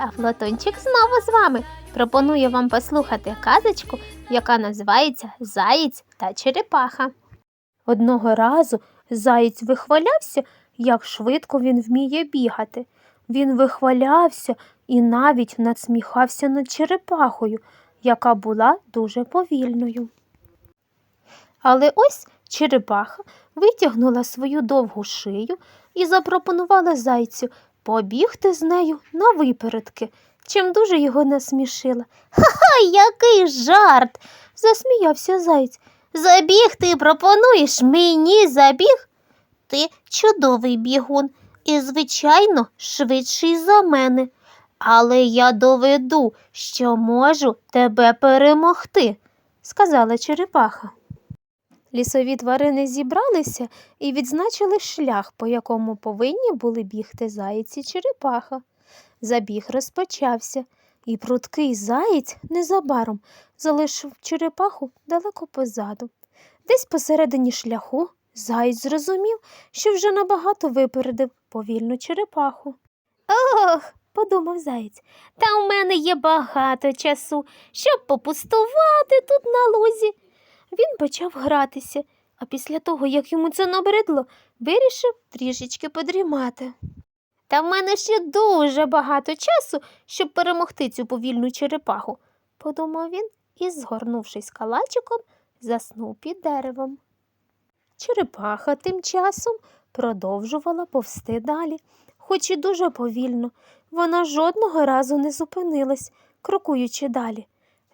а Флотончик знову з вами. Пропоную вам послухати казочку, яка називається Заєць та Черепаха. Одного разу заєць вихвалявся, як швидко він вміє бігати. Він вихвалявся і навіть надсміхався над черепахою, яка була дуже повільною. Але ось черепаха витягнула свою довгу шию і запропонувала зайцю побігти з нею на випередки, чим дуже його насмішила. Ха-ха, який жарт! засміявся заєць. Забіг ти пропонуєш мені забіг? Ти чудовий бігун і, звичайно, швидший за мене. Але я доведу, що можу тебе перемогти, сказала черепаха. Лісові тварини зібралися і відзначили шлях, по якому повинні були бігти заєць і черепаха. Забіг розпочався, і прудкий заєць незабаром залишив черепаху далеко позаду. Десь посередині шляху заєць зрозумів, що вже набагато випередив повільну черепаху. Ох, подумав заєць, та у мене є багато часу, щоб попустувати тут на лузі. Він почав гратися, а після того, як йому це набридло, вирішив трішечки подрімати. Та в мене ще дуже багато часу, щоб перемогти цю повільну черепаху, подумав він і, згорнувшись калачиком, заснув під деревом. Черепаха тим часом продовжувала повсти далі, хоч і дуже повільно. Вона жодного разу не зупинилась, крокуючи далі.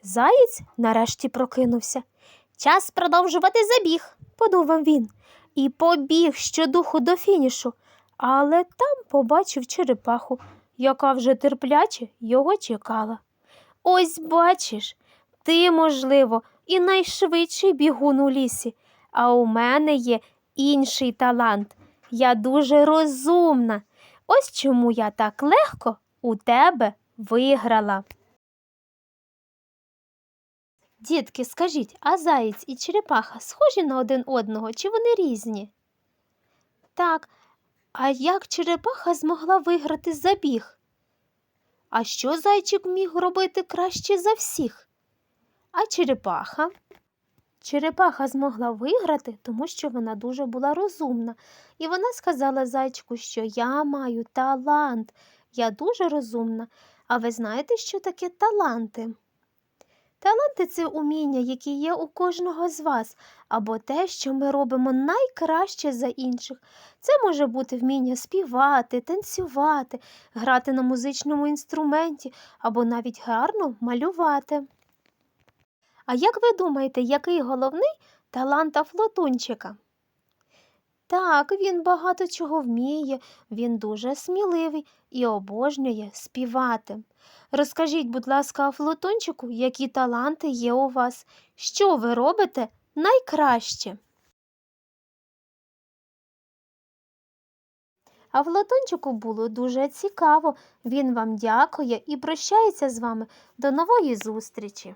Заєць нарешті прокинувся. Час продовжувати забіг, подумав він, і побіг щодуху до фінішу, але там побачив черепаху, яка вже терпляче його чекала. Ось бачиш, ти, можливо, і найшвидший бігун у лісі, а у мене є інший талант. Я дуже розумна. Ось чому я так легко у тебе виграла. Дітки, скажіть, а заєць і черепаха схожі на один одного, чи вони різні? Так, а як черепаха змогла виграти забіг? А що зайчик міг робити краще за всіх? А черепаха? Черепаха змогла виграти, тому що вона дуже була розумна, і вона сказала зайчику, що я маю талант, я дуже розумна. А ви знаєте, що таке таланти? Таланти це уміння, які є у кожного з вас, або те, що ми робимо найкраще за інших. Це може бути вміння співати, танцювати, грати на музичному інструменті або навіть гарно малювати. А як ви думаєте, який головний талант Афлотунчика? Так, він багато чого вміє, він дуже сміливий і обожнює співати. Розкажіть, будь ласка, Афлотончику, які таланти є у вас, що ви робите найкраще? А Флотончику було дуже цікаво. Він вам дякує і прощається з вами. До нової зустрічі!